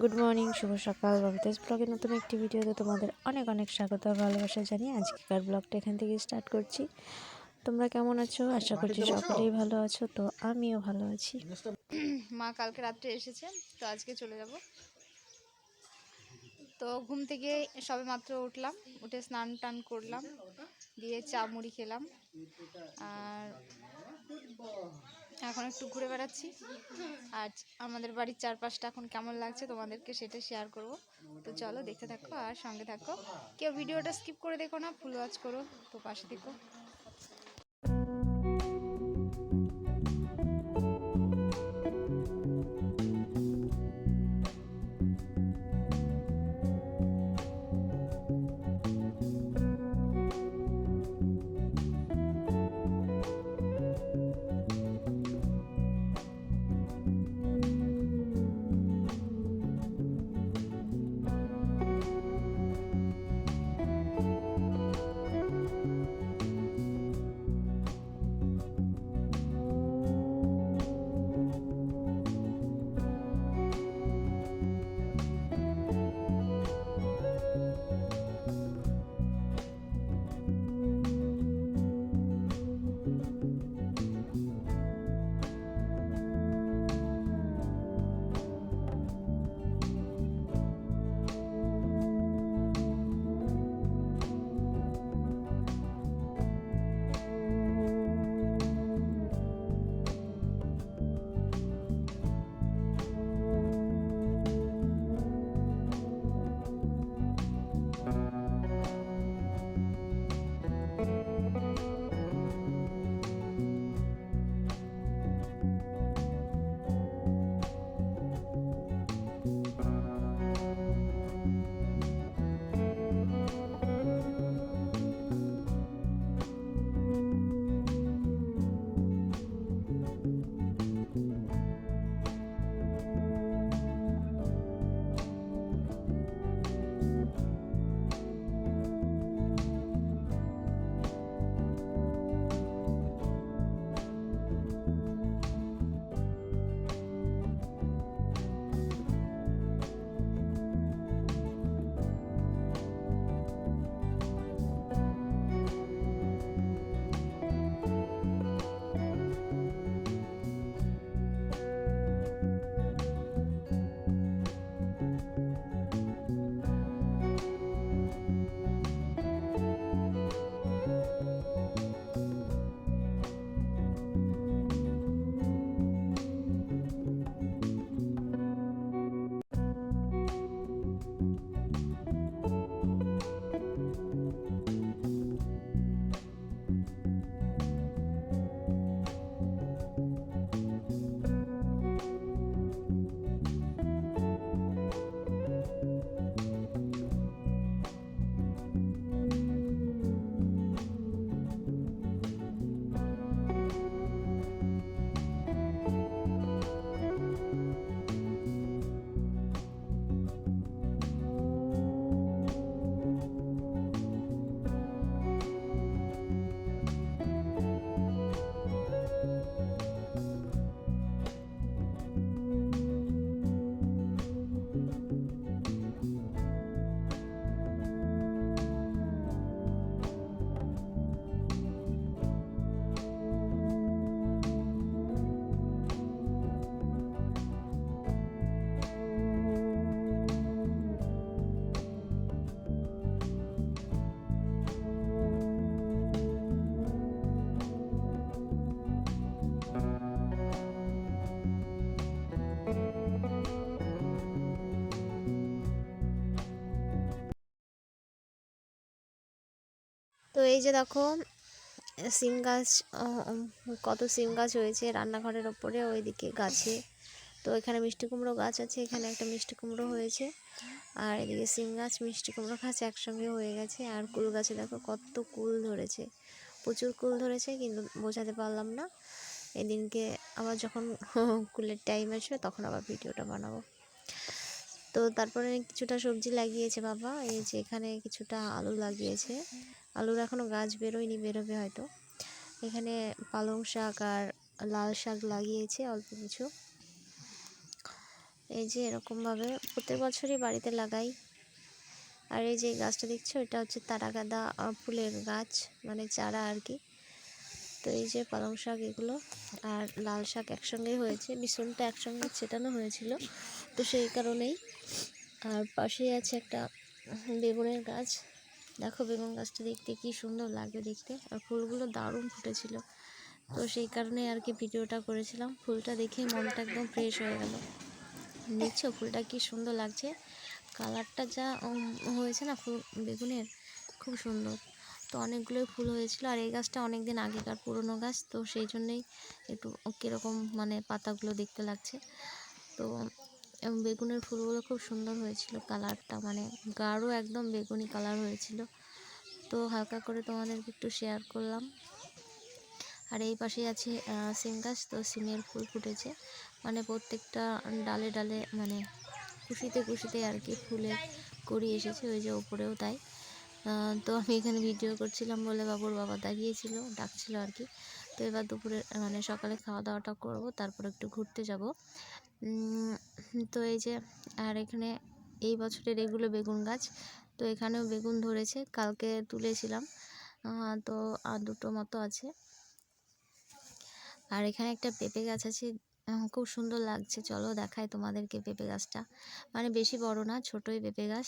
Good morning শুভ সকাল, ববিতাস ব্লগের নতুন একটি ভিডিওতে তোমাদের অনেক অনেক স্বাগত ভালোবাসা জানিয়ে আজকেকার ব্লগটা এখান থেকে স্টার্ট করছি। তোমরা কেমন আছো? আশা করছি সকলেই ভালো আছো, তো আমিও ভালো আছি। মা কালকে রাত্রে এসেছে, তো আজকে চলে যাব। তো ঘুম থেকে সবে মাত্র উঠলাম, উঠে স্নান টান করলাম, দিয়ে চা মুড়ি খেলাম। আর এখন একটু ঘুরে বেড়াচ্ছি। আর আমাদের বাড়ির চারপাশটা এখন কেমন লাগছে তোমাদেরকে সেটা শেয়ার করব। তো চলো দেখতে থাকো আর সঙ্গে থাকো। কেউ ভিডিওটা স্কিপ করে দেখো না, ফুল ওয়াচ করো, তো পাশে দেখো। তো এই যে দেখো, সিম গাছ কত সিম গাছ হয়েছে রান্নাঘরের ওপরে, ওইদিকে গাছে। তো এখানে মিষ্টি কুমড়ো গাছ আছে, এখানে একটা মিষ্টি কুমড়ো হয়েছে। আর এদিকে সিম গাছ, মিষ্টি কুমড়ো গাছ একসঙ্গে হয়ে গেছে। আর কুল গাছে দেখো কত কুল ধরেছে। প্রচুর কুল ধরেছে, কিন্তু বোঝাতে পারলাম না। এদিনকে আবার যখন কুলের টাইম আসবে, তখন আবার ভিডিওটা বানাবো। তো তারপরে কিছুটা সবজি লাগিয়েছে বাবা। এই যে এখানে কিছুটা আলু লাগিয়েছে। আলুর এখনও গাছ বেরোয়নি, বেরোবে হয়তো। এখানে পালং শাক আর লাল শাক লাগিয়েছে অল্প কিছু। এই যে এরকমভাবে প্রত্যেক বছরই বাড়িতে লাগাই। আর এই যে গাছটা দেখছ, এটা হচ্ছে তারাগাদা ফুলের গাছ মানে চারা আর কি। তো এই যে পালং শাক এগুলো আর লাল শাক একসঙ্গেই হয়েছে বিছনটা একসঙ্গে ছেটানো হয়েছিল। তো সেই কারণেই আর পাশেই আছে একটা বেগুনের গাছ। দেখো বেগুন গাছটা দেখতে কি সুন্দর লাগে দেখতে। আর ফুলগুলো দারুণ ফুটেছিল। তো সেই কারণে আর কি ভিডিওটা করেছিলাম। ফুলটা দেখেই মনটা একদম ফ্রেশ হয়ে গেল। দেখছ ফুলটা কি সুন্দর লাগছে। কালারটা যা হয়েছে না ফুল, বেগুনের, খুব সুন্দর। তো অনেকগুলোই ফুল হয়েছিল। আর এই গাছটা অনেক দিন আগেকার পুরনো গাছ। তো সেই জন্যই একটু কীরকম মানে পাতাগুলো দেখতে লাগছে। তো এবং বেগুনের ফুলগুলো খুব সুন্দর হয়েছিল কালারটা। মানে গাঢ় একদম বেগুনি কালার হয়েছিল। তো হালকা করে তোমাদেরকে একটু শেয়ার করলাম। আর এই পাশেই আছে সিম গাছ। তো সিমের ফুল ফুটেছে। মানে প্রত্যেকটা ডালে ডালে মানে কুশিতে কুশিতে আর কি ফুলের কড়ি এসেছে। ওই যে ওপরেও তাই। তো আমি এখানে ভিডিও করছিলাম বলে বাবুর বাবা দাঁড়িয়েছিল, ডাকছিল আর কি। তো এবার দুপুরে মানে সকালে খাওয়া দাওয়াটা করব, তারপর একটু ঘুরতে যাব। তো এই যে, আর এখানে এই বছরের এগুলো বেগুন গাছ, তো এখানেও বেগুন ধরেছে, কালকে তুলেছিলাম তো আর দুটো মতো আছে। আর এখানে একটা পেঁপে গাছ আছে খুব সুন্দর লাগছে, চলো দেখায় তোমাদেরকে পেঁপে গাছটা। মানে বেশি বড় না, ছোটোই পেঁপে গাছ।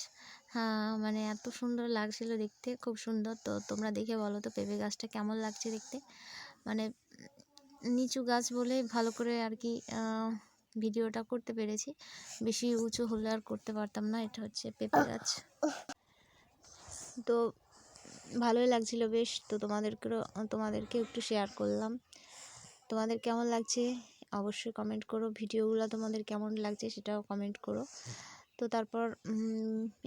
হ্যাঁ মানে এত সুন্দর লাগছিল দেখতে, খুব সুন্দর। তো তোমরা দেখে বলো তো পেঁপে গাছটা কেমন লাগছে দেখতে। মানে নিচু গাছ বলে ভালো করে আর কি ভিডিওটা করতে পেরেছি। বেশি উঁচু হলে আর করতে পারতাম না এটা হচ্ছে পেঁপে গাছ। তো ভালোই লাগছিল বেশ তো তোমাদেরকেও তোমাদেরকে একটু শেয়ার করলাম। তোমাদের কেমন লাগছে? অবশ্যই কমেন্ট করো। ভিডিওগুলো তোমাদের কেমন লাগছে সেটাও কমেন্ট করো। তো তারপর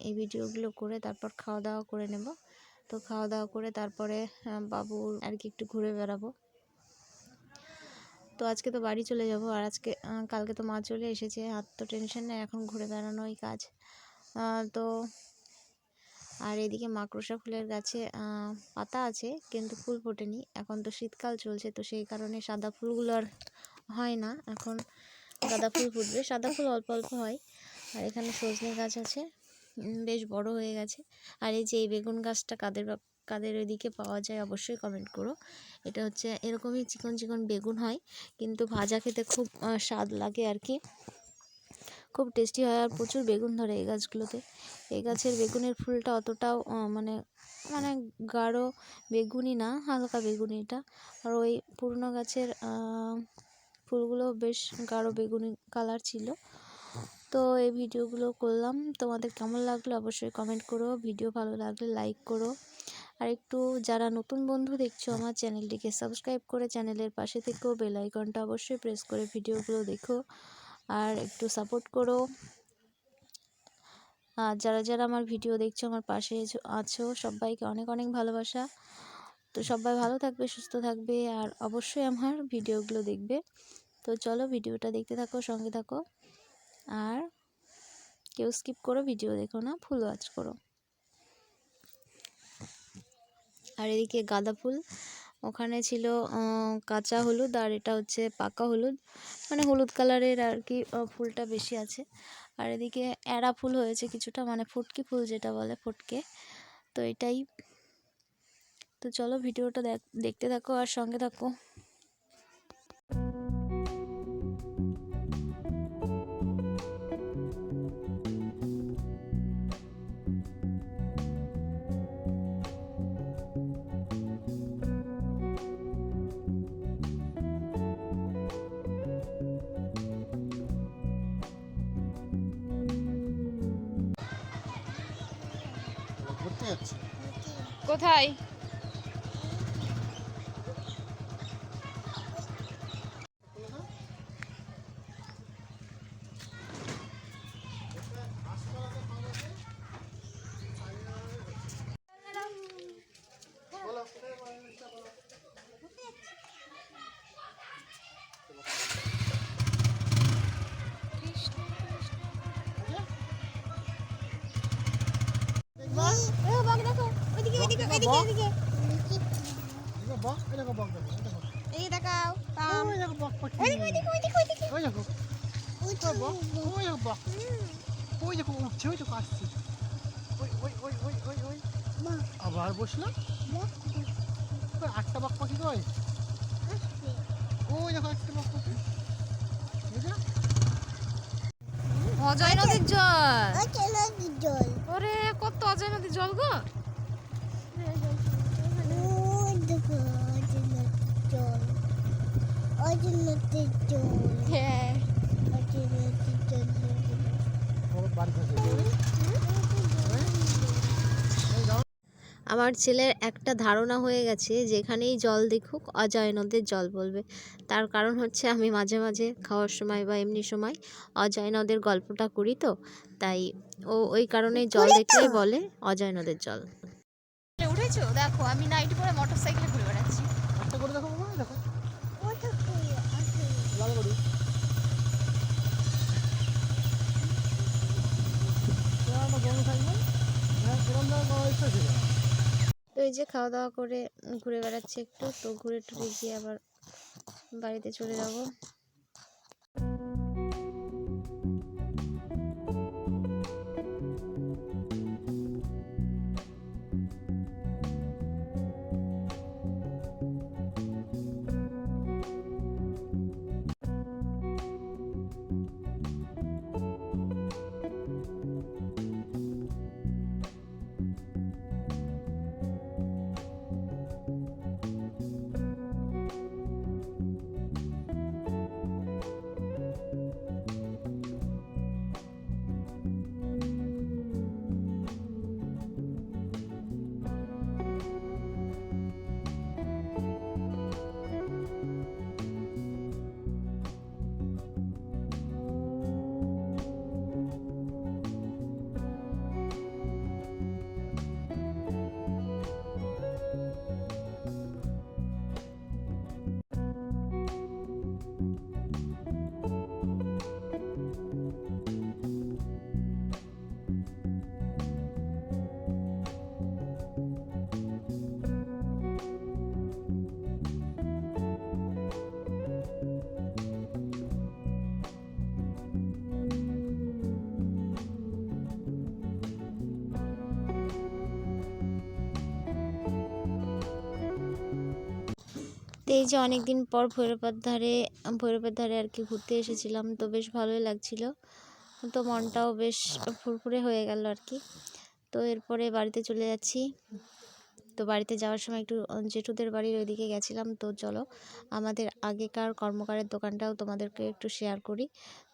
এই ভিডিওগুলো করে তারপর খাওয়া দাওয়া করে নেব। তো খাওয়া দাওয়া করে তারপরে আহ, বাবু আর কি একটু ঘুরে বেড়াবো। তো আজকে তো বাড়ি চলে যাব। আর আজকে কালকে তো মা চলে এসেছে। আর তো টেনশন নেই, এখন ঘুরে বেড়ানোই কাজ। তো আর এদিকে মাকড়সা ফুলের গাছে পাতা আছে, কিন্তু ফুল ফোটেনি। এখন তো শীতকাল চলছে, তো সেই কারণে সাদা ফুলগুলো আর হয় না। এখন গাঁদা ফুল ফুটবে। সাদা ফুল অল্প অল্প হয়। আর এখানে সজনে গাছ আছে। বেশ বড় হয়ে গেছে। আর এই যে এই বেগুন গাছটা কাদের কাদের ওইদিকে পাওয়া যায় অবশ্যই কমেন্ট করো। এটা হচ্ছে এরকমই চিকন চিকন বেগুন হয়, কিন্তু ভাজা খেতে খুব স্বাদ লাগে আর কি খুব টেস্টি হয় আর প্রচুর বেগুন ধরে এই গাছগুলোতে। এই গাছের বেগুনের ফুলটা অতটাও মানে মানে গাঢ় বেগুনি না, হালকা বেগুনি এটা। আর ওই পুরনো গাছের ফুলগুলো বেশ গাঢ় বেগুনি কালার ছিল। তো এই ভিডিওগুলো করলাম। তোমাদের কেমন লাগল অবশ্যই কমেন্ট করো। ভিডিও ভালো লাগলে লাইক করো। আর একটু যারা নতুন বন্ধু দেখছ আমার চ্যানেলটিকে সাবস্ক্রাইব করে চ্যানেলের পাশে থেকেও বেল আইকনটা অবশ্যই প্রেস করে ভিডিওগুলো দেখো আর একটু সাপোর্ট করো। আর যারা যারা আমার ভিডিও দেখছ, আমার পাশে আছো, সবাইকে অনেক অনেক ভালোবাসা। তো সবাই ভালো থাকবে, সুস্থ থাকবে আর অবশ্যই আমার ভিডিওগুলো দেখবে। তো চলো ভিডিওটা দেখতে থাকো, সঙ্গে থাকো। আর কেউ স্কিপ করো, ভিডিও দেখো না, ফুল ওয়াচ করো। আর এদিকে গাঁদা ফুল। ওখানে ছিল কাঁচা হলুদ আর এটা হচ্ছে পাকা হলুদ। মানে হলুদ কালারের আর কি ফুলটা বেশি আছে। আর এদিকে অ্যাড়া ফুল হয়েছে কিছুটা মানে ফুটকি ফুল যেটা বলে ফুটকে। তো এটাই। তো চলো ভিডিওটা দেখ, দেখতে থাকো আর সঙ্গে থাকো। কোথায়? বক। এই বক দেখাও ওই দেখো বক ওই দেখো ওই দেখো ওই বাহ ওই বাহ ওই দেখো উঠছে ওই দেখো আসছে। ওই ওই ওই ওই ওই ওই। আবার বসলাম আটটা বাক পাখি কয় ওই। দেখো একটা বাক পাখি অজয় নদীর জল। জল। ওরে কত অজয় নদীর জল গো। আমার ছেলের একটা ধারণা হয়ে গেছে, যেখানেই জল দেখুক অজয় নদের জল বলবে। তার কারণ হচ্ছে আমি মাঝে মাঝে খাওয়ার সময় বা এমনি সময় অজয় নদের গল্পটা করি তো, তাই ও ওই কারণেই জল দেখলেই বলে অজয় নদের জল। উঠেছো দেখো আমি নাইট করে মোটর সাইকেলে ঘুরে বেড়াচ্ছি। একটা করে দেখো দেখো। লাল হ্যাঁ তো এই যে খাওয়া দাওয়া করে ঘুরে বেড়াচ্ছি একটু তো ঘুরে টুরে গিয়ে আবার বাড়িতে চলে যাব। তো এই যে অনেক দিন পর ভৈরবের ধারে ভৈরবের ধারে আর কি ঘুরতে এসেছিলাম, তো বেশ ভালোই লাগছিল। তো মনটাও বেশ ফুরফুরে হয়ে গেল আর কি তো এরপরে বাড়িতে চলে যাচ্ছি। তো বাড়িতে যাওয়ার সময় একটু জেঠুদের বাড়ির ওইদিকে গেছিলাম, তো চলো আমাদের আগেকার কর্মকারের দোকানটাও তোমাদেরকে একটু শেয়ার করি।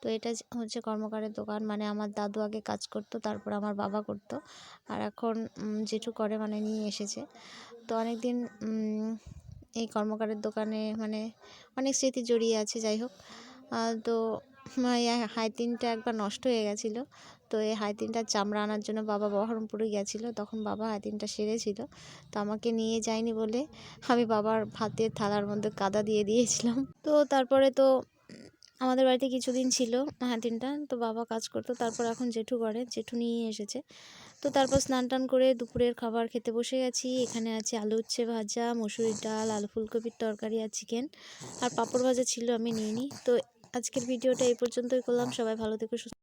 তো এটা হচ্ছে কর্মকারের দোকান মানে আমার দাদু আগে কাজ করতো, তারপর আমার বাবা করতো। আর এখন জেঠু করে মানে নিয়ে এসেছে। তো অনেক দিন এই কর্মকারের দোকানে মানে অনেক স্মৃতি জড়িয়ে আছে, যাই হোক। তো এই হাইতিনটা একবার নষ্ট হয়ে গেছিল। তো এই হাইতিনটার চামড়া আনার জন্য বাবা বহরমপুরে গেছিল। তখন বাবা হাইতিনটা সেরেছিল। তো আমাকে নিয়ে যায়নি বলে আমি বাবার ভাতের থালার মধ্যে কাদা দিয়ে দিয়েছিলাম। তো তারপরে তো আমাদের বাড়িতে কিছুদিন ছিল হাতিনটা তো বাবা কাজ করতো, তারপর এখন জেঠু করে। জেঠু নিয়ে এসেছে। তো তারপর স্নান টান করে দুপুরের খাবার খেতে বসে গেছি। এখানে আছে আলু উচ্ছে ভাজা, মসুরি ডাল, আলু ফুলকপির তরকারি আর চিকেন। আর পাঁপড় ভাজা ছিল, আমি নিয়ে নিই তো আজকের ভিডিওটা এই পর্যন্তই করলাম। সবাই ভালো থেকে, সুস্থ